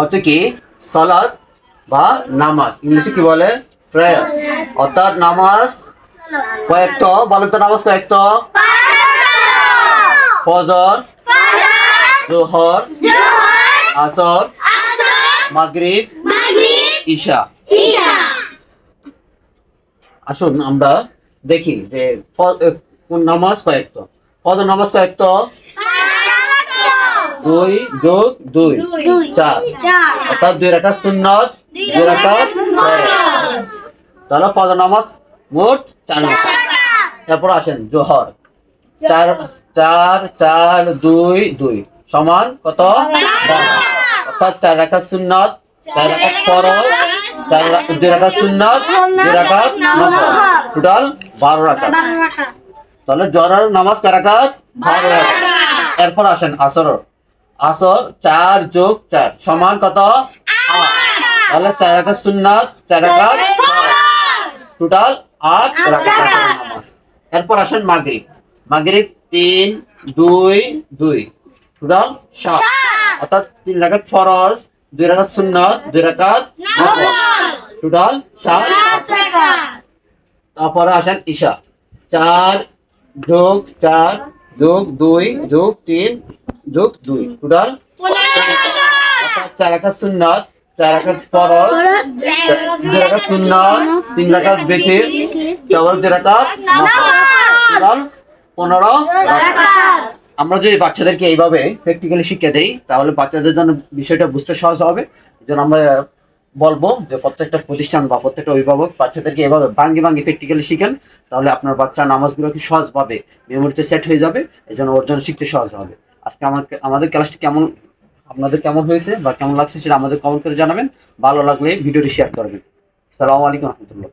হচ্ছে কি? সালাদ বা নামাজ। ইংলিশে কি বলে? প্রেয়ার অর্থাৎ নামাজ কয়েকট বলেন তো নামাজ কয়েকট? ফজর, জোহর, আসর, মাগরিব, ঈশা। আসুন আমরা দেখি যে নামাজ কয়েকট? ফজর নামাজ কয়েকট? দুই যোগ দুই। চার। অর্থাৎ দুই রাখা সুন্নত দুই রাখা তাহলে ফজর নামাজ মোট চার রাকাত তারপর আসেন জোহর। চার চার চার দুই দুই। সমান কত? অর্থাৎ চার রাখা সুন্নত চার রাখা ফরজ চার দুই রাখা সুন্নত দুই রাখা নফল। টোটাল বারো রাখা। তাহলে জহরের নামাজ কয় রাকাত বারো রাকাত এরপর আসেন আসর আসর চার যোগ চার সমান কত? তাহলে চার রাকাত সুন্নাত চার রাকাত টোটাল আট রাকাত এরপর আসেন মাগরিব। মাগরিব তিন দুই দুই। টোটাল সাত। অর্থাৎ তিন রাকাত ফরজ দুই রাকাত সুন্নাত দুই নফল টোটাল সাত। তারপরে আসেন ঈশা। চার যোগ চার যোগ দুই যোগ তিন যোগ দুই। টোটাল চার রাখা সুন্নাত, চার রাখা ফরজ দুই রাখা সুন্নাত, তিন রাখা বেঠির চার দুই রাখা টোটাল পনেরো আমরা যদি বাচ্চাদেরকে এইভাবে প্র্যাকটিক্যালি শিক্ষা দেই, তাহলে বাচ্চাদের জন্য বিষয়টা বুঝতে সহজ হবে। জন্য আমরা বলব যে প্রত্যেকটা প্রতিষ্ঠান বা প্রত্যেকটা অভিভাবক বাচ্চাদেরকে এভাবে ভাঙ্গি ভাঙ্গি প্র্যাকটিক্যালি শিখেন, তাহলে আপনার বাচ্চা নামাজগুলো কি সহজভাবে মেমোরিতে সেট হয়ে যাবে, এই জন্য অর্জন শিখতে সহজ হবে। আজকে আমাকে, আমাদের ক্লাসটি কেমন, আপনাদের কেমন হয়েছে বা কেমন লাগছে সেটা আমাদের কমেন্ট করে জানাবেন। ভালো লাগলে ভিডিওটি শেয়ার করবেন। সালামু রহমতুল্লাহ।